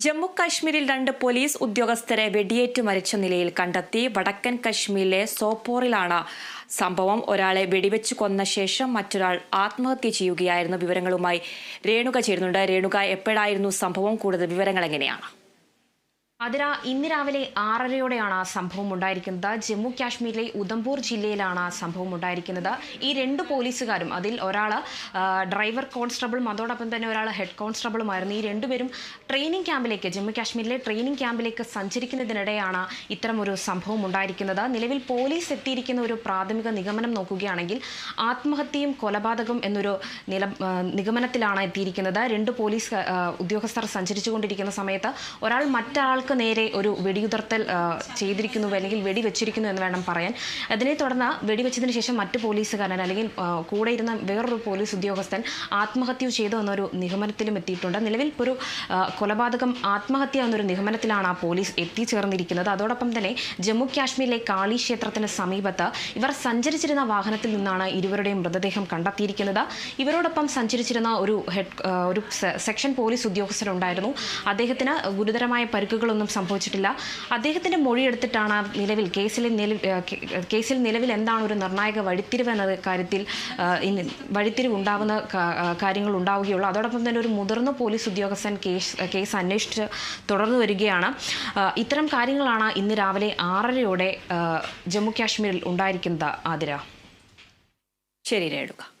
ജമ്മു കാശ്മീരിൽ രണ്ട് പോലീസ് ഉദ്യോഗസ്ഥരെ വെടിയേറ്റ് മരിച്ച നിലയിൽ കണ്ടെത്തി. വടക്കൻ കശ്മീരിലെ സോപ്പോറിലാണ് സംഭവം. ഒരാളെ വെടിവെച്ച് കൊന്ന ശേഷം മറ്റൊരാൾ ആത്മഹത്യ ചെയ്യുകയായിരുന്നു. വിവരങ്ങളുമായി രേണുക ചേരുന്നുണ്ട്. രേണുക എപ്പോഴായിരുന്നു സംഭവം? കൂടുതൽ വിവരങ്ങൾ എങ്ങനെയാണ്? അതിര ഇന്ന് രാവിലെ ആറരയോടെയാണ് ആ സംഭവം ഉണ്ടായിരിക്കുന്നത്. ജമ്മു കാശ്മീരിലെ ഉധംപൂർ ജില്ലയിലാണ് ആ സംഭവം ഉണ്ടായിരിക്കുന്നത്. ഈ രണ്ട് പോലീസുകാരും അതിൽ ഒരാൾ ഡ്രൈവർ കോൺസ്റ്റബിളും അതോടൊപ്പം തന്നെ ഒരാൾ ഹെഡ് കോൺസ്റ്റബിളുമായിരുന്നു. ഈ രണ്ടുപേരും ട്രെയിനിങ് ക്യാമ്പിലേക്ക് ജമ്മു കാശ്മീരിലെ ട്രെയിനിങ് ക്യാമ്പിലേക്ക് സഞ്ചരിക്കുന്നതിനിടെയാണ് ഇത്തരമൊരു സംഭവം ഉണ്ടായിരിക്കുന്നത്. നിലവിൽ പോലീസ് എത്തിയിരിക്കുന്ന ഒരു പ്രാഥമിക നിഗമനം നോക്കുകയാണെങ്കിൽ ആത്മഹത്യയും കൊലപാതകം എന്നൊരു നില നിഗമനത്തിലാണ് എത്തിയിരിക്കുന്നത്. രണ്ട് പോലീസ് ഉദ്യോഗസ്ഥർ സഞ്ചരിച്ചുകൊണ്ടിരിക്കുന്ന സമയത്ത് ഒരാൾ മറ്റൊരാൾക്ക് നേരെ ഒരു വെടിയുതിർത്തൽ ചെയ്തിരിക്കുന്നു അല്ലെങ്കിൽ വെടിവെച്ചിരിക്കുന്നു എന്ന് വേണം പറയാൻ. അതിനെ തുടർന്ന് വെടിവെച്ചതിന് ശേഷം മറ്റു പോലീസുകാരൻ അല്ലെങ്കിൽ കൂടെ ഇരുന്ന വേറൊരു പോലീസ് ഉദ്യോഗസ്ഥൻ ആത്മഹത്യ ചെയ്തു എന്നൊരു നിഗമനത്തിലും എത്തിയിട്ടുണ്ട്. നിലവിൽ ഒരു കൊലപാതകം ആത്മഹത്യ എന്നൊരു നിഗമനത്തിലാണ് ആ പോലീസ് എത്തിച്ചേർന്നിരിക്കുന്നത്. അതോടൊപ്പം തന്നെ ജമ്മു കാശ്മീരിലെ കാളി ക്ഷേത്രത്തിന് സമീപത്ത് ഇവർ സഞ്ചരിച്ചിരുന്ന വാഹനത്തിൽ നിന്നാണ് ഇരുവരുടെയും മൃതദേഹം കണ്ടെത്തിയിരിക്കുന്നത്. ഇവരോടൊപ്പം സഞ്ചരിച്ചിരുന്ന ഒരു ഹെഡ് ഒരു സെക്ഷൻ പോലീസ് ഉദ്യോഗസ്ഥരുണ്ടായിരുന്നു. അദ്ദേഹത്തിന് ഗുരുതരമായ പരിക്കുകളൊന്നും സംഭവിച്ചിട്ടില്ല. അദ്ദേഹത്തിന്റെ മൊഴിയെടുത്തിട്ടാണ് നിലവിൽ കേസിലെ നിലവിൽ കേസിൽ നിലവിൽ എന്താണ് ഒരു നിർണായക വഴിത്തിരിവ് എന്ന കാര്യത്തിൽ ഇനി വഴിത്തിരിവ് ഉണ്ടാകുന്ന കാര്യങ്ങൾ ഉണ്ടാവുകയുള്ളൂ. അതോടൊപ്പം തന്നെ ഒരു മുതിർന്ന പോലീസ് ഉദ്യോഗസ്ഥൻ കേസ് കേസ് അന്വേഷിച്ച് തുടർന്നു വരികയാണ്. ഇത്തരം കാര്യങ്ങളാണ് ഇന്ന് രാവിലെ ആറരയോടെ ജമ്മു കാശ്മീരിൽ ഉണ്ടായിരിക്കുന്നത്. ആതിര. ശരി രേണുക.